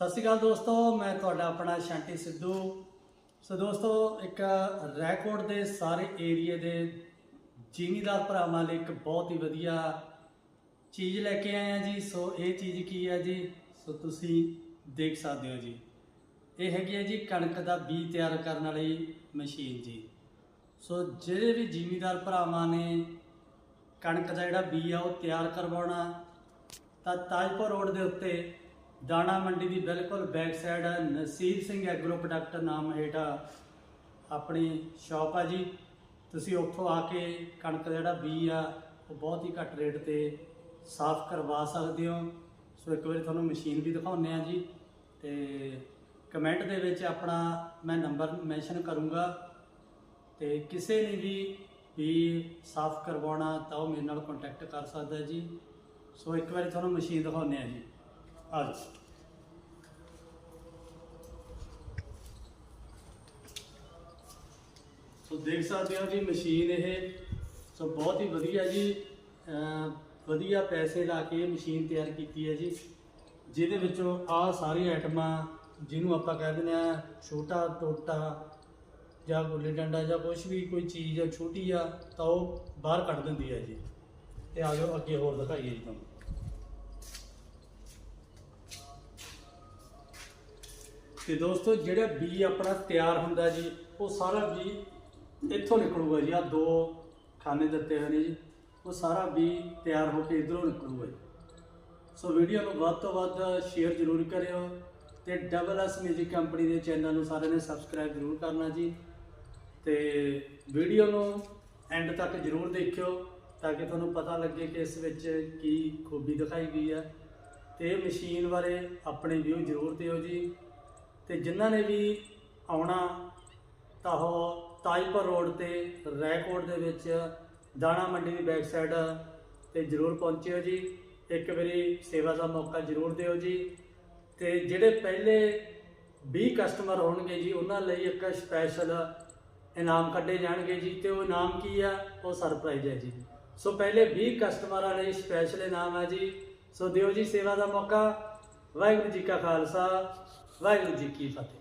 ਸਤਿ ਸ਼੍ਰੀ ਅਕਾਲ ਦੋਸਤੋ, ਮੈਂ ਤੁਹਾਡਾ ਆਪਣਾ ਸ਼ਾਂਟੀ ਸਿੱਧੂ। ਸੋ ਦੋਸਤੋ, ਇੱਕ ਰੈਕੋਰਡ ਦੇ ਸਾਰੇ ਏਰੀਏ ਦੇ ਜ਼ਿਮੀਦਾਰ ਭਰਾਵਾਂ ਲਈ ਇੱਕ ਬਹੁਤ ਹੀ ਵਧੀਆ ਚੀਜ਼ ਲੈ ਕੇ ਆਏ ਆ ਜੀ। ਸੋ ਇਹ ਚੀਜ਼ ਕੀ ਹੈ ਜੀ? ਸੋ ਤੁਸੀਂ ਦੇਖ ਸਕਦੇ ਹੋ ਜੀ। ਇਹ ਹੈਗੀ ਹੈ ਜੀ ਕਣਕ ਦਾ ਬੀਜ ਤਿਆਰ ਕਰਨ ਵਾਲੀ ਮਸ਼ੀਨ ਜੀ। ਸੋ ਜਿਹੜੇ ਵੀ ਜ਼ਿਮੀਦਾਰ ਭਰਾਵਾਂ ਨੇ ਕਣਕ ਦਾ ਜਿਹੜਾ ਬੀਜ ਆ ਉਹ ਤਿਆਰ ਕਰਵਾਉਣਾ, ਤਾਂ ਤਾਜਪੁਰ ਰੋਡ ਦੇ ਉੱਤੇ ਦਾਣਾ ਮੰਡੀ ਦੀ ਬਿਲਕੁਲ back side Naseeb Singh agro product ਨਾਮ ਹੇਠਾਂ ਆਪਣੀ ਸ਼ਾਪ ਆ ਜੀ। ਤੁਸੀਂ ਉੱਥੋਂ ਆ ਕੇ ਕਣਕ ਦਾ ਜਿਹੜਾ ਬੀਜ ਆ, ਉਹ ਬਹੁਤ ਹੀ ਘੱਟ ਰੇਟ ਤੇ ਸਾਫ਼ ਕਰਵਾ ਸਕਦੇ ਹੋ। ਸੋ ਇੱਕ ਵਾਰੀ ਤੁਹਾਨੂੰ ਮਸ਼ੀਨ ਵੀ ਦਿਖਾਉਂਦੇ ਆ ਜੀ ਤੇ ਕਮੈਂਟ ਦੇ ਵਿੱਚ ਆਪਣਾ ਮੈਂ ਨੰਬਰ ਮੈਂਸ਼ਨ ਕਰੂੰਗਾ ਤੇ ਕਿਸੇ ਨੇ ਵੀ ਵੀ ਸਾਫ਼ ਕਰਵਾਉਣਾ ਤਾਂ ਉਹ ਮੇਰੇ ਨਾਲ ਕੰਟੈਕਟ ਕਰ ਸਕਦਾ ਜੀ। ਸੋ ਇੱਕ ਵਾਰੀ ਤੁਹਾਨੂੰ ਮਸ਼ੀਨ ਦਿਖਾਉਂਦੇ ਆ ਜੀ। ਅੱਜ ਸੋ ਦੇਖ ਸਕਦੇ ਹੋ ਜੀ ਮਸ਼ੀਨ ਇਹ ਸੋ ਬਹੁਤ ਹੀ ਵਧੀਆ ਜੀ ਵਧੀਆ ਪੈਸੇ ਲਾ ਕੇ ਇਹ ਮਸ਼ੀਨ ਤਿਆਰ ਕੀਤੀ ਹੈ ਜੀ। ਜਿਹਦੇ ਵਿੱਚੋਂ ਆਹ ਸਾਰੀ ਆਈਟਮਾਂ ਜਿਹਨੂੰ ਆਪਾਂ ਕਹਿ ਦਿੰਦੇ ਆ ਛੋਟਾ ਟੋਟਾ ਜਾਂ ਗੁੱਲੀ ਡੰਡਾ ਜਾਂ ਕੁਝ ਵੀ ਕੋਈ ਚੀਜ਼ ਆ ਛੋਟੀ ਆ, ਤਾਂ ਉਹ ਬਾਹਰ ਕੱਢ ਦਿੰਦੀ ਹੈ ਜੀ। ਤੇ ਆ ਜਾਓ ਅੱਗੇ ਹੋਰ ਦਿਖਾਈਏ ਜੀ ਤੁਹਾਨੂੰ। ਤੇ ਦੋਸਤੋ, ਜਿਹੜਾ ਬੀ ਆਪਣਾ ਤਿਆਰ ਹੁੰਦਾ ਜੀ, ਉਹ ਸਾਰਾ ਬੀ ਇੱਥੋਂ ਨਿਕਲੂਗਾ ਜੀ। ਆ ਦੋ ਖਾਨੇ ਦਿੱਤੇ ਹੋਏ ਨੇ ਜੀ। ਉਹ ਸਾਰਾ ਬੀ ਤਿਆਰ ਹੋ ਕੇ ਇਧਰੋਂ ਨਿਕਲੂਗਾ ਜੀ। ਸੋ ਵੀਡੀਓ ਨੂੰ ਵੱਧ ਤੋਂ ਵੱਧ ਸ਼ੇਅਰ ਜ਼ਰੂਰ ਕਰਿਓ ਤੇ ਡਬਲ ਐਸ ਮਿਊਜ਼ਿਕ ਕੰਪਨੀ ਦੇ ਚੈਨਲ ਨੂੰ ਸਾਰਿਆਂ ਨੇ ਸਬਸਕ੍ਰਾਈਬ ਜ਼ਰੂਰ ਕਰਨਾ ਜੀ। ਤੇ ਵੀਡੀਓ ਨੂੰ ਐਂਡ ਤੱਕ ਜ਼ਰੂਰ ਦੇਖਿਓ ਤਾਂ ਕਿ ਤੁਹਾਨੂੰ ਪਤਾ ਲੱਗੇ ਕਿ ਇਸ ਵਿੱਚ ਕੀ ਖੂਬੀ ਦਿਖਾਈ ਗਈ ਹੈ। ਤੇ ਮਸ਼ੀਨ ਬਾਰੇ ਆਪਣੇ ਵਿਊ ਜ਼ਰੂਰ ਦਿਓ ਜੀ। ਤੇ ਜਿਨ੍ਹਾਂ ਨੇ ਵੀ ਆਉਣਾ ਤਾਂ ਉਹ ਤਾਜਪੁਰ ਰੋਡ ਤੇ ਰੈਕੋਰਡ ਦੇ ਵਿੱਚ ਦਾਣਾ ਮੰਡੀ ਦੀ ਬੈਕ ਸਾਈਡ ਤੇ ਜ਼ਰੂਰ ਪਹੁੰਚਿਓ ਜੀ। ਇੱਕ ਵਾਰੀ ਸੇਵਾ ਦਾ ਮੌਕਾ ਜ਼ਰੂਰ ਦਿਓ ਜੀ। ਤੇ ਜਿਹੜੇ ਪਹਿਲੇ 20 ਕਸਟਮਰ ਹੋਣਗੇ ਜੀ, ਉਹਨਾਂ ਲਈ ਇੱਕ ਸਪੈਸ਼ਲ ਇਨਾਮ ਕੱਢੇ ਜਾਣਗੇ ਜੀ ਤੇ ਉਹ ਇਨਾਮ ਕੀ ਆ? ਉਹ ਸਰਪ੍ਰਾਈਜ਼ ਹੈ ਜੀ। ਸੋ ਪਹਿਲੇ 20 ਕਸਟਮਰਾਂ ਲਈ ਸਪੈਸ਼ਲ ਇਨਾਮ ਹੈ ਜੀ। ਸੋ ਦਿਓ ਜੀ ਸੇਵਾ ਦਾ ਮੌਕਾ। ਵਾਹਿਗੁਰੂ ਜੀ ਕਾ ਖਾਲਸਾ। ਵਾਹਿਗੁਰੂ ਜੀ ਕੀ ਫਤਿਹ